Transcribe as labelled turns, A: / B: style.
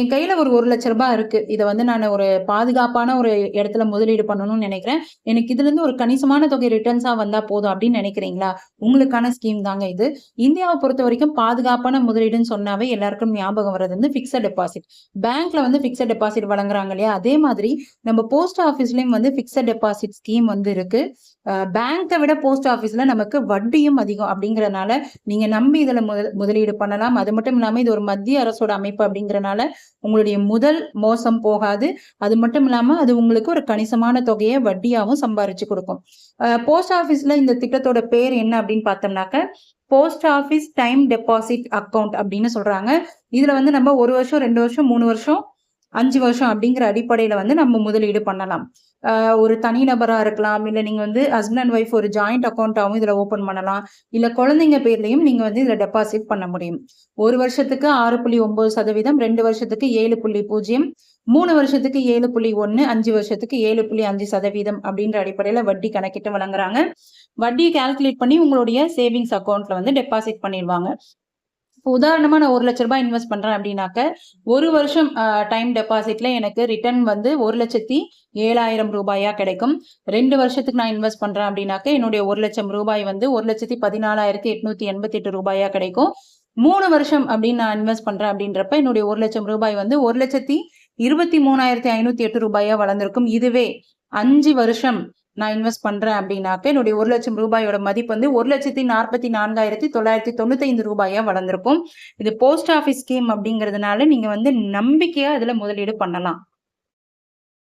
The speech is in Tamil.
A: என் கையில் ஒரு ஒரு லட்ச ரூபாய் இருக்குது இதை வந்து நான் ஒரு பாதுகாப்பான ஒரு இடத்துல முதலீடு பண்ணணும்னு நினைக்கிறேன். எனக்கு இதுலேருந்து ஒரு கணிசமான தொகை ரிட்டர்ன்ஸாக வந்தால் போதும் அப்படின்னு நினைக்கிறீங்களா? உங்களுக்கான ஸ்கீம் தாங்க இது. இந்தியாவை பொறுத்த வரைக்கும் பாதுகாப்பான முதலீடுன்னு சொன்னாவே எல்லாருக்கும் ஞாபகம் வர்றது வந்து ஃபிக்ஸட் டெபாசிட் பேங்க்ல வந்து ஃபிக்ஸட் டெபாசிட் வழங்குறாங்க இல்லையா? அதே மாதிரி நம்ம போஸ்ட் ஆஃபீஸ்லயும் வந்து ஃபிக்ஸட் டெபாசிட் ஸ்கீம் வந்து இருக்கு. பேங்க்கை விட போஸ்ட் ஆஃபீஸ்ல நமக்கு வட்டியும் அதிகம் அப்படிங்கறனால நீங்க நம்பி இதுல முதல் முதலீடு பண்ணலாம். அது மட்டும் இல்லாம இது ஒரு மத்திய அரசோட அமைப்பு அப்படிங்கறனால உங்களுடைய முதல் மோசம் போகாது. அது மட்டும் இல்லாம அது உங்களுக்கு ஒரு கணிசமான தொகையை வட்டியாவும் சம்பாரிச்சு கொடுக்கும். போஸ்ட் ஆஃபீஸ்ல இந்த திட்டத்தோட பேர் என்ன அப்படின்னு பார்த்தோம்னாக்க post office time deposit account அப்படின்னு சொல்றாங்க. இதுல வந்து நம்ம ஒரு வருஷம் ரெண்டு வருஷம் மூணு வருஷம் அஞ்சு வருஷம் அப்படிங்கிற அடிப்படையில வந்து நம்ம முதலீடு பண்ணலாம். ஆஹ் ஒரு தனிநபரா இருக்கலாம் இல்ல நீங்க வந்து ஹஸ்பண்ட் அண்ட் ஒய்ஃப் ஒரு ஜாயிண்ட் அக்கௌண்ட்டாவும் இதுல ஓபன் பண்ணலாம். இல்ல குழந்தைங்க பேர்லையும் நீங்க வந்து இதுல டெபாசிட் பண்ண முடியும். ஒரு வருஷத்துக்கு ஆறு புள்ளி ஒன்பது சதவீதம் ரெண்டு வருஷத்துக்கு ஏழு புள்ளி பூஜ்ஜியம் மூணு வருஷத்துக்கு ஏழு புள்ளி ஒன்னு அஞ்சு வருஷத்துக்கு ஏழு புள்ளி அஞ்சு சதவீதம் அப்படின்ற அடிப்படையில வட்டி கணக்கிட்டு வழங்குறாங்க. வட்டியை கால்குலேட் பண்ணி உங்களுடைய சேவிங்ஸ் அக்கௌண்ட்ல வந்து டெபாசிட் பண்ணிடுவாங்க. இப்போ நான் ஒரு லட்ச ரூபாய் இன்வெஸ்ட் பண்ணுறேன் அப்படின்னாக்க ஒரு வருஷம் டைம் டெபாசிட்ல எனக்கு ரிட்டர்ன் வந்து ஒரு லட்சத்தி ஏழாயிரம் ரூபாயா கிடைக்கும். ரெண்டு வருஷத்துக்கு நான் இன்வெஸ்ட் பண்ணுறேன் அப்படின்னாக்க என்னுடைய ஒரு லட்சம் ரூபாய் வந்து ஒரு லட்சத்தி பதினாலாயிரத்தி எட்நூத்தி எண்பத்தி எட்டு ரூபாயா கிடைக்கும். மூணு வருஷம் அப்படின்னு நான் இன்வெஸ்ட் பண்ணுறேன் அப்படின்றப்ப என்னுடைய ஒரு லட்சம் ரூபாய் வந்து ஒரு லட்சத்தி இருபத்தி மூணாயிரத்தி ஐநூத்தி எட்டு ரூபாயா வளர்ந்துருக்கும். இதுவே அஞ்சு வருஷம் நான் இன்வெஸ்ட் பண்றேன் அப்படின்னாக்க என்னுடைய ஒரு லட்சம் ரூபாயோட மதிப்பு வந்து ஒரு லட்சத்தி நாற்பத்தி நான்காயிரத்தி தொள்ளாயிரத்தி தொண்ணூத்தி ஐந்து ரூபாயா இது போஸ்ட் ஆஃபீஸ் ஸ்கீம் அப்படிங்கிறதுனால நீங்க வந்து நம்பிக்கையா அதில் முதலீடு பண்ணலாம்.